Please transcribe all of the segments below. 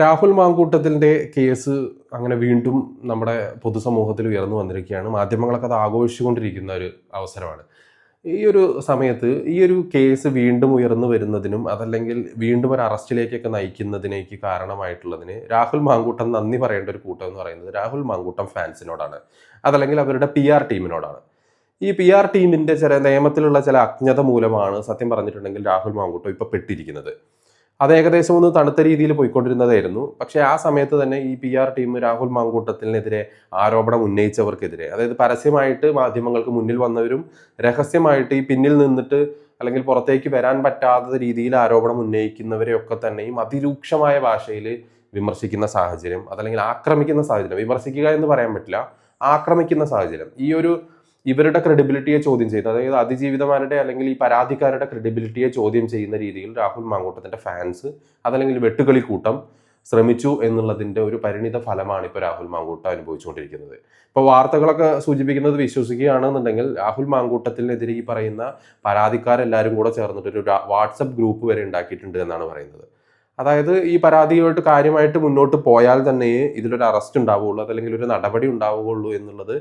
Rahul മാങ്കൂട്ടത്തിന്റെ case അങ്ങനെ വീണ്ടും നമ്മുടെ പൊതുസമൂഹത്തിൽ ഉയർന്നു വന്നിരിക്കുകയാണ്. മാധ്യമങ്ങളൊക്കെ അത് ആഘോഷിച്ചുകൊണ്ടിരിക്കുന്ന ഒരു അവസരമാണ്. ഈ ഒരു സമയത്ത് ഈ ഒരു കേസ് വീണ്ടും ഉയർന്നു വരുന്നതിനും അതല്ലെങ്കിൽ വീണ്ടും ഒരു അറസ്റ്റിലേക്കൊക്കെ നയിക്കുന്നതിനേക്ക് കാരണമായിട്ടുള്ളതിന് രാഹുൽ മാങ്കൂട്ടം നന്ദി പറയേണ്ട ഒരു കൂട്ടം എന്ന് പറയുന്നത് രാഹുൽ മാങ്കൂട്ടം ഫാൻസിനോടാണ്. അതല്ലെങ്കിൽ അവരുടെ പി ആർ ടീമിനോടാണ്. ഈ പി ആർ ടീമിന്റെ ചില നിയമത്തിലുള്ള ചില അജ്ഞത മൂലമാണ് സത്യം പറഞ്ഞിട്ടുണ്ടെങ്കിൽ രാഹുൽ മാങ്കൂട്ടം ഇപ്പോൾ പെട്ടിരിക്കുന്നത്. അത് ഏകദേശം ഒന്ന് തണുത്ത രീതിയിൽ പോയിക്കൊണ്ടിരുന്നതായിരുന്നു. പക്ഷേ ആ സമയത്ത് തന്നെ ഈ പി ആർ ടീം രാഹുൽ മാങ്കൂട്ടത്തിനെതിരെ ആരോപണം ഉന്നയിച്ചവർക്കെതിരെ അതായത് പരസ്യമായിട്ട് മാധ്യമങ്ങൾക്ക് മുന്നിൽ വന്നവരും രഹസ്യമായിട്ട് ഈ പിന്നിൽ നിന്നിട്ട് അല്ലെങ്കിൽ പുറത്തേക്ക് വരാൻ പറ്റാത്ത രീതിയിൽ ആരോപണം ഉന്നയിക്കുന്നവരെയൊക്കെ തന്നെയും അതിരൂക്ഷമായ ഭാഷയിൽ വിമർശിക്കുന്ന സാഹചര്യം അതല്ലെങ്കിൽ ആക്രമിക്കുന്ന സാഹചര്യം. വിമർശിക്കുക എന്ന് പറയാൻ പറ്റില്ല ആക്രമിക്കുന്ന സാഹചര്യം. ഈ ഒരു ഇവരുടെ ക്രെഡിബിലിറ്റിയെ ചോദ്യം ചെയ്യുന്നത് അതായത് അതിജീവിതമാരുടെ അല്ലെങ്കിൽ ഈ പരാതിക്കാരുടെ ക്രെഡിബിലിറ്റിയെ ചോദ്യം ചെയ്യുന്ന രീതിയിൽ രാഹുൽ മാങ്കോട്ടത്തിന്റെ ഫാൻസ് അതല്ലെങ്കിൽ വെട്ടുകളി കൂട്ടം ശ്രമിച്ചു എന്നുള്ളതിന്റെ ഒരു പരിണിത ഫലമാണ് ഇപ്പോൾ രാഹുൽ മാങ്കൂട്ട അനുഭവിച്ചുകൊണ്ടിരിക്കുന്നത്. ഇപ്പോൾ വാർത്തകളൊക്കെ സൂചിപ്പിക്കുന്നത് വിശ്വസിക്കുകയാണെന്നുണ്ടെങ്കിൽ രാഹുൽ മാങ്കൂട്ടത്തിനെതിരെ ഈ പറയുന്ന പരാതിക്കാരെല്ലാവരും കൂടെ ചേർന്നിട്ട് ഒരു വാട്സപ്പ് ഗ്രൂപ്പ് വരെ ഉണ്ടാക്കിയിട്ടുണ്ട് എന്നാണ് പറയുന്നത്. അതായത് ഈ പരാതിയുമായിട്ട് കാര്യമായിട്ട് മുന്നോട്ട് പോയാൽ തന്നെ ഇതിലൊരു അറസ്റ്റ് ഉണ്ടാവുകയുള്ളൂ അതല്ലെങ്കിൽ ഒരു നടപടി ഉണ്ടാവുകയുള്ളൂ എന്നുള്ളത്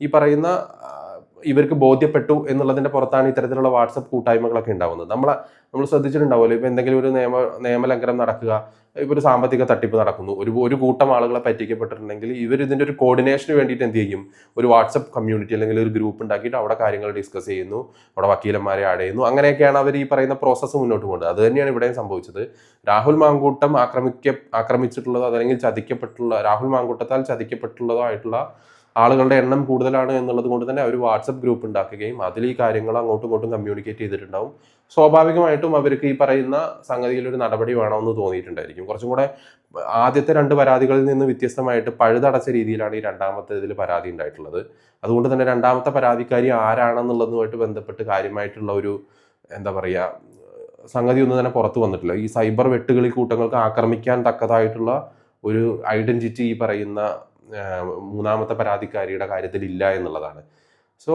ഈ പറയുന്ന ഇവർക്ക് ബോധ്യപ്പെട്ടു എന്നുള്ളതിന്റെ പുറത്താണ് ഇത്തരത്തിലുള്ള വാട്സപ്പ് കൂട്ടായ്മകളൊക്കെ ഉണ്ടാവുന്നത്. നമ്മൾ നമ്മൾ ശ്രദ്ധിച്ചിട്ടുണ്ടാവുമല്ലോ ഇപ്പോൾ എന്തെങ്കിലും ഒരു നിയമ നിയമലംഘനം നടക്കുക ഇപ്പോൾ ഒരു സാമ്പത്തിക തട്ടിപ്പ് നടക്കുന്നു ഒരു ഒരു കൂട്ടം ആളുകളെ പറ്റിക്കപ്പെട്ടിട്ടുണ്ടെങ്കിൽ ഇവർ ഇതിന്റെ ഒരു കോർഡിനേഷന് വേണ്ടിയിട്ട് എന്ത് ചെയ്യും? ഒരു വാട്സപ്പ് കമ്മ്യൂണിറ്റി അല്ലെങ്കിൽ ഒരു ഗ്രൂപ്പ് ഉണ്ടാക്കിയിട്ട് അവിടെ കാര്യങ്ങൾ ഡിസ്കസ് ചെയ്യുന്നു അവിടെ വക്കീലന്മാരെ ചെയ്യുന്നു. അങ്ങനെയൊക്കെയാണ് അവർ ഈ പറയുന്ന പ്രോസസ്സ് മുന്നോട്ട് പോകുന്നത് അത് തന്നെയാണ് ഇവിടെയും സംഭവിച്ചത്. രാഹുൽ മാങ്കൂട്ടം ആക്രമിക്ക ആക്രമിച്ചിട്ടുള്ളതോ അതല്ലെങ്കിൽ ചതിക്കപ്പെട്ടുള്ള രാഹുൽ മാങ്കൂട്ടത്താൽ ചതിക്കപ്പെട്ടുള്ളതോ ആയിട്ടുള്ള ആളുകളുടെ എണ്ണം കൂടുതലാണ് എന്നുള്ളത് കൊണ്ട് തന്നെ അവർ വാട്സപ്പ് ഗ്രൂപ്പ് ഉണ്ടാക്കുകയും അതിൽ ഈ കാര്യങ്ങൾ അങ്ങോട്ടും ഇങ്ങോട്ടും കമ്മ്യൂണിക്കേറ്റ് ചെയ്തിട്ടുണ്ടാവും. സ്വാഭാവികമായിട്ടും അവർക്ക് ഈ പറയുന്ന സംഗതിയിൽ ഒരു നടപടി വേണമെന്ന് തോന്നിയിട്ടുണ്ടായിരിക്കും. കുറച്ചും കൂടെ ആദ്യത്തെ രണ്ട് പരാതികളിൽ നിന്ന് വ്യത്യസ്തമായിട്ട് പഴുതടച്ച രീതിയിലാണ് ഈ രണ്ടാമത്തെ ഇതിൽ പരാതി ഉണ്ടായിട്ടുള്ളത്. അതുകൊണ്ട് തന്നെ രണ്ടാമത്തെ പരാതിക്കാരി ആരാണെന്നുള്ളതുമായിട്ട് ബന്ധപ്പെട്ട് കാര്യമായിട്ടുള്ള ഒരു എന്താ പറയുക സംഗതി ഒന്നും തന്നെ പുറത്തു വന്നിട്ടില്ല. ഈ സൈബർ വെട്ടുകളി കൂട്ടങ്ങൾക്ക് ആക്രമിക്കാൻ തക്കതായിട്ടുള്ള ഒരു ഐഡന്റിറ്റി ഈ പറയുന്ന മൂന്നാമത്തെ പരാതിക്കാരിയുടെ കാര്യത്തിൽ ഇല്ല എന്നുള്ളതാണ്. സോ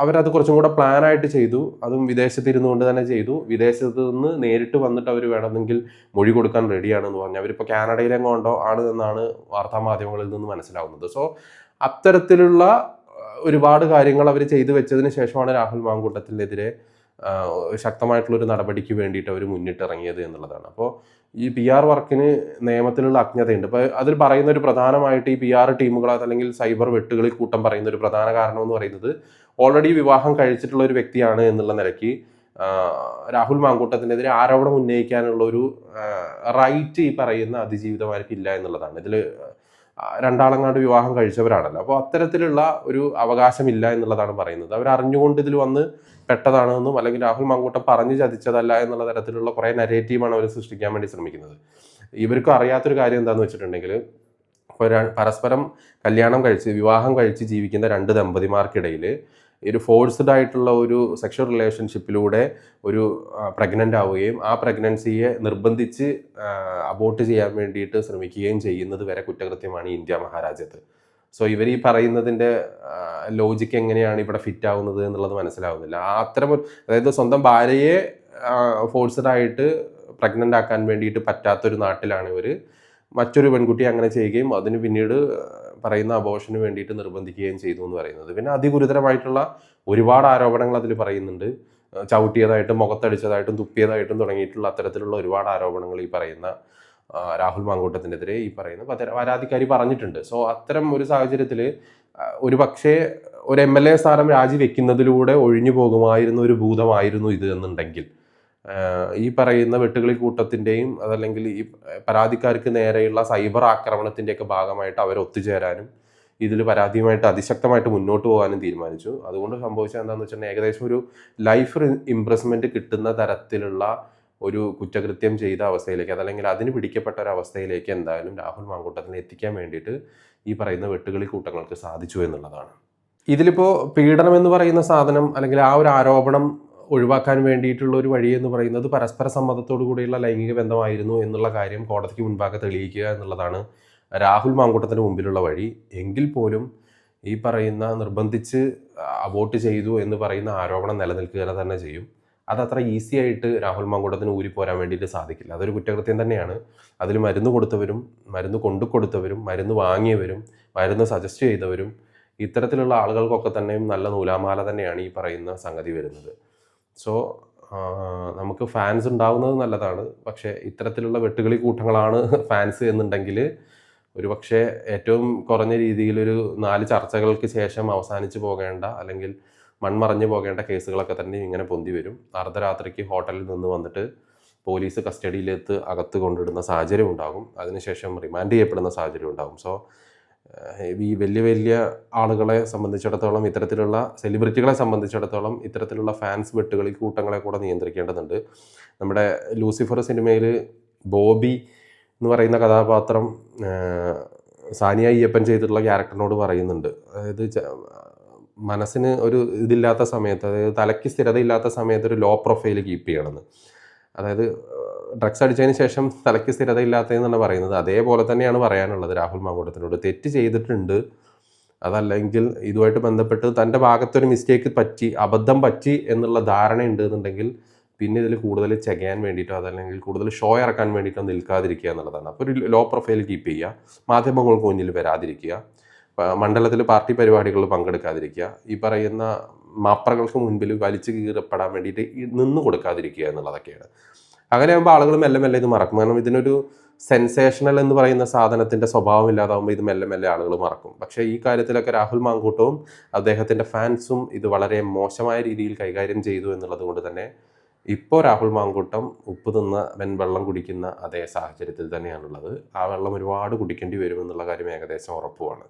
അവരത് കുറച്ചും കൂടെ പ്ലാനായിട്ട് ചെയ്തു. അതും വിദേശത്ത് ഇരുന്നുകൊണ്ട് തന്നെ ചെയ്തു. വിദേശത്ത് നിന്ന് നേരിട്ട് വന്നിട്ട് അവർ വേണമെങ്കിൽ മൊഴി കൊടുക്കാൻ റെഡിയാണെന്ന് പറഞ്ഞു. അവരിപ്പോൾ കാനഡയിലെങ്ങോണ്ടോ ആണ് എന്നാണ് വാർത്താ മാധ്യമങ്ങളിൽ നിന്ന് മനസ്സിലാവുന്നത്. സോ അത്തരത്തിലുള്ള ഒരുപാട് കാര്യങ്ങൾ അവർ ചെയ്തു വെച്ചതിന് ശേഷമാണ് രാഹുൽ മാങ്കൂട്ടത്തിനെതിരെ ആ, ശക്തമായിട്ടുള്ള ഒരു നടപടിക്ക് വേണ്ടിയിട്ട് അവർ മുന്നിട്ടിറങ്ങിയത് എന്നുള്ളതാണ്. അപ്പോൾ ഈ പി ആർ വർക്കിന് നിയമത്തിലുള്ള അജ്ഞതയുണ്ട്. അപ്പോൾ അതിൽ പറയുന്ന ഒരു പ്രധാനമായിട്ട് ഈ പി ആർ ടീമുകൾ അതല്ലെങ്കിൽ സൈബർ വെട്ടുകളിൽ കൂട്ടം പറയുന്ന ഒരു പ്രധാന കാരണം എന്ന് പറയുന്നത് ഓൾറെഡി വിവാഹം കഴിച്ചിട്ടുള്ള ഒരു വ്യക്തിയാണ് എന്നുള്ള നിലയ്ക്ക് രാഹുൽ മാങ്കൂട്ടത്തിനെതിരെ ആരോപണം ഉന്നയിക്കാനുള്ള ഒരു റൈറ്റ് ഈ പറയുന്ന അതിജീവിതമാർക്ക് ഇല്ല എന്നുള്ളതാണ്. ഇതിൽ രണ്ടാളങ്ങാണ്ട് വിവാഹം കഴിച്ചവരാണല്ലോ. അപ്പോൾ അത്തരത്തിലുള്ള ഒരു അവകാശമില്ല എന്നുള്ളതാണ് പറയുന്നത്. അവർ അറിഞ്ഞുകൊണ്ട് ഇതിൽ വന്ന് പെട്ടതാണെന്നും അല്ലെങ്കിൽ രാഹുൽ മങ്കൂട്ടം പറഞ്ഞു ചതിച്ചതല്ല എന്നുള്ള തരത്തിലുള്ള കുറേ നരേറ്റീവാണ് അവർ സൃഷ്ടിക്കാൻ വേണ്ടി ശ്രമിക്കുന്നത്. ഇവർക്കും അറിയാത്തൊരു കാര്യം എന്താണെന്ന് വെച്ചിട്ടുണ്ടെങ്കിൽ പരസ്പരം കല്യാണം കഴിച്ച് വിവാഹം കഴിച്ച് ജീവിക്കുന്ന രണ്ട് ദമ്പതിമാർക്കിടയിൽ ഒരു ഫോഴ്സ്ഡ് ആയിട്ടുള്ള ഒരു സെക്ഷൽ റിലേഷൻഷിപ്പിലൂടെ ഒരു പ്രഗ്നന്റ് ആവുകയും ആ പ്രഗ്നൻസിയെ നിർബന്ധിച്ച് അബോർട്ട് ചെയ്യാൻ വേണ്ടിയിട്ട് ശ്രമിക്കുകയും ചെയ്യുന്നത് വരെ കുറ്റകൃത്യമാണ് ഇന്ത്യ മഹാരാജ്യത്ത്. സോ ഇവർ ഈ പറയുന്നതിന്റെ ലോജിക്ക് എങ്ങനെയാണ് ഇവിടെ ഫിറ്റ് ആവുന്നത് എന്നുള്ളത് മനസ്സിലാവുന്നില്ല. അത്തരം അതായത് സ്വന്തം ഭാര്യയെ ഫോഴ്സ്ഡ് ആയിട്ട് പ്രഗ്നന്റ് ആക്കാൻ വേണ്ടിയിട്ട് പറ്റാത്തൊരു നാട്ടിലാണ് ഇവർ മറ്റൊരു പെൺകുട്ടി അങ്ങനെ ചെയ്യുകയും അതിന് പിന്നീട് പറയുന്ന അബോഷന് വേണ്ടിയിട്ട് നിർബന്ധിക്കുകയും ചെയ്തു എന്ന് പറയുന്നത്. പിന്നെ അതിഗുരുതരമായിട്ടുള്ള ഒരുപാട് ആരോപണങ്ങൾ അതിൽ പറയുന്നുണ്ട്. ചവിട്ടിയതായിട്ടും മുഖത്തടിച്ചതായിട്ടും തുപ്പിയതായിട്ടും തുടങ്ങിയിട്ടുള്ള അത്തരത്തിലുള്ള ഒരുപാട് ആരോപണങ്ങൾ ഈ പറയുന്ന രാഹുൽ മാങ്കൂട്ടത്തിനെതിരെ ഈ പറയുന്ന പരാതിക്കാരി പറഞ്ഞിട്ടുണ്ട്. സോ അത്തരം ഒരു സാഹചര്യത്തിൽ ഒരു പക്ഷേ ഒരു എം എൽ എ സ്ഥാനം രാജിവെക്കുന്നതിലൂടെ ഒഴിഞ്ഞു പോകുമായിരുന്ന ഒരു ഭൂതമായിരുന്നു ഇത് എന്നുണ്ടെങ്കിൽ ഈ പറയുന്ന വെട്ടുകളി കൂട്ടത്തിന്റെയും അതല്ലെങ്കിൽ ഈ പരാതിക്കാർക്ക് നേരെയുള്ള സൈബർ ആക്രമണത്തിന്റെയൊക്കെ ഭാഗമായിട്ട് അവർ ഒത്തുചേരാനും ഇതിൽ പരാതിയുമായിട്ട് അതിശക്തമായിട്ട് മുന്നോട്ട് പോകാനും തീരുമാനിച്ചു. അതുകൊണ്ട് സംഭവിച്ചത് എന്താണെന്ന് വെച്ചിട്ടുണ്ടെങ്കിൽ ഏകദേശം ഒരു ലൈഫ് ഇംപ്രസ്മെന്റ് കിട്ടുന്ന തരത്തിലുള്ള ഒരു കുറ്റകൃത്യം ചെയ്ത അവസ്ഥയിലേക്ക് അതല്ലെങ്കിൽ അതിന് പിടിക്കപ്പെട്ട ഒരു അവസ്ഥയിലേക്ക് എന്തായാലും രാഹുൽ മാങ്കൂട്ടത്തിനെ എത്തിക്കാൻ വേണ്ടിയിട്ട് ഈ പറയുന്ന വെട്ടുകളി കൂട്ടങ്ങൾക്ക് സാധിച്ചു എന്നുള്ളതാണ്. ഇതിലിപ്പോൾ പീഡനം എന്ന് പറയുന്ന സാധനം അല്ലെങ്കിൽ ആ ഒരു ആരോപണം ഒഴിവാക്കാൻ വേണ്ടിയിട്ടുള്ള ഒരു വഴി എന്ന് പറയുന്നത് പരസ്പര സമ്മതത്തോടു കൂടിയുള്ള ലൈംഗിക ബന്ധമായിരുന്നു എന്നുള്ള കാര്യം കോടതിക്ക് മുൻപാകെ തെളിയിക്കുക എന്നുള്ളതാണ് രാഹുൽ മാങ്കൂട്ടത്തിന് മുമ്പിലുള്ള വഴി. എങ്കിൽ പോലും ഈ പറയുന്ന നിർബന്ധിച്ച് അബോട്ട് ചെയ്തു എന്ന് പറയുന്ന ആരോപണം നിലനിൽക്കുക തന്നെ ചെയ്യും. അത് അത്ര ഈസി ആയിട്ട് രാഹുൽ മാങ്കൂട്ടത്തിന് ഊരിപ്പോരാൻ വേണ്ടിയിട്ട് സാധിക്കില്ല. അതൊരു കുറ്റകൃത്യം തന്നെയാണ്. അതിൽ മരുന്ന് കൊടുത്തവരും മരുന്ന് കൊണ്ടു കൊടുത്തവരും മരുന്ന് വാങ്ങിയവരും മരുന്ന് സജസ്റ്റ് ചെയ്തവരും ഇത്തരത്തിലുള്ള ആളുകൾക്കൊക്കെ തന്നെയും നല്ല നൂലാമാല തന്നെയാണ് ഈ പറയുന്ന സംഗതി വരുന്നത്. സോ നമുക്ക് ഫാൻസ് ഉണ്ടാവുന്നത് നല്ലതാണ്. പക്ഷേ ഇത്തരത്തിലുള്ള വെട്ടുകളി കൂട്ടങ്ങളാണ് ഫാൻസ് എന്നുണ്ടെങ്കിൽ ഒരു പക്ഷേ ഏറ്റവും കുറഞ്ഞ രീതിയിലൊരു നാല് ചർച്ചകൾക്ക് ശേഷം അവസാനിച്ച് പോകേണ്ട അല്ലെങ്കിൽ മൺമറഞ്ഞു പോകേണ്ട കേസുകളൊക്കെ തന്നെ ഇങ്ങനെ പൊന്തി വരും. അർദ്ധരാത്രിക്ക് ഹോട്ടലിൽ നിന്ന് വന്നിട്ട് പോലീസ് കസ്റ്റഡിയിലെത്ത് അകത്ത് കൊണ്ടിടുന്ന സാഹചര്യം ഉണ്ടാകും അതിനുശേഷം റിമാൻഡ് ചെയ്യപ്പെടുന്ന സാഹചര്യം ഉണ്ടാകും സോ ഈ വലിയ വലിയ ആളുകളെ സംബന്ധിച്ചിടത്തോളം ഇത്തരത്തിലുള്ള സെലിബ്രിറ്റികളെ സംബന്ധിച്ചിടത്തോളം ഇത്തരത്തിലുള്ള ഫാൻസ് വെട്ടുകളി കൂട്ടങ്ങളെ കൂടെ നിയന്ത്രിക്കേണ്ടതുണ്ട്. നമ്മുടെ ലൂസിഫർ സിനിമയിൽ ബോബി എന്ന് പറയുന്ന കഥാപാത്രം സാനിയ അയ്യപ്പൻ ചെയ്തിട്ടുള്ള ക്യാരക്ടറിനോട് പറയുന്നുണ്ട്. അതായത് മനസ്സിന് ഒരു ഇതില്ലാത്ത സമയത്ത് അതായത് തലയ്ക്ക് സ്ഥിരതയില്ലാത്ത സമയത്ത് ഒരു ലോ പ്രൊഫൈൽ കീപ്പ് ചെയ്യണമെന്ന്. അതായത് ഡ്രഗ്സ് അടിച്ചതിന് ശേഷം തലയ്ക്ക് സ്ഥിരതയില്ലാത്തതെന്നാണ് പറയുന്നത്. അതേപോലെ തന്നെയാണ് പറയാനുള്ളത് രാഹുൽ മാങ്കൂട്ടത്തിനോട്. തെറ്റ് ചെയ്തിട്ടുണ്ട്. അതല്ലെങ്കിൽ ഇതുമായിട്ട് ബന്ധപ്പെട്ട് തന്റെ ഭാഗത്തൊരു മിസ്റ്റേക്ക് പറ്റി അബദ്ധം പറ്റി എന്നുള്ള ധാരണ ഉണ്ട് എന്നുണ്ടെങ്കിൽ പിന്നെ ഇതിൽ കൂടുതൽ ചെകയാൻ വേണ്ടിയിട്ടോ അതല്ലെങ്കിൽ കൂടുതൽ ഷോ ഇറക്കാൻ വേണ്ടിയിട്ടോ നിൽക്കാതിരിക്കുക എന്നുള്ളതാണ്. അപ്പോൾ ഒരു ലോ പ്രൊഫൈൽ കീപ്പ് ചെയ്യുക. മാധ്യമങ്ങൾക്ക് മുന്നിൽ വരാതിരിക്കുക. മണ്ഡലത്തിൽ പാർട്ടി പരിപാടികളിൽ പങ്കെടുക്കാതിരിക്കുക. ഈ പറയുന്ന മാപ്രകൾക്ക് മുൻപിൽ വലിച്ചു കീറപ്പെടാൻ വേണ്ടിയിട്ട് നിന്ന് കൊടുക്കാതിരിക്കുക എന്നുള്ളതൊക്കെയാണ്. അങ്ങനെയാകുമ്പോൾ ആളുകൾ മെല്ലെ മെല്ലെ ഇത് മറക്കും. കാരണം ഇതിനൊരു സെൻസേഷണൽ എന്ന് പറയുന്ന സാധനത്തിന്റെ സ്വഭാവം ഇല്ലാതാവുമ്പോൾ ഇത് മെല്ലെ മെല്ലെ ആളുകൾ മറക്കും. പക്ഷേ ഈ കാര്യത്തിലൊക്കെ രാഹുൽ മാങ്കൂട്ടവും അദ്ദേഹത്തിന്റെ ഫാൻസും ഇത് വളരെ മോശമായ രീതിയിൽ കൈകാര്യം ചെയ്തു എന്നുള്ളത് കൊണ്ട് തന്നെ ഇപ്പോൾ രാഹുൽ മാങ്കൂട്ടം ഉപ്പ് തിന്ന വെള്ളം കുടിക്കുന്ന അതേ സാഹചര്യത്തിൽ തന്നെയാണുള്ളത്. ആ വെള്ളം ഒരുപാട് കുടിക്കേണ്ടി വരുമെന്നുള്ള കാര്യം ഏകദേശം ഉറപ്പുമാണ്.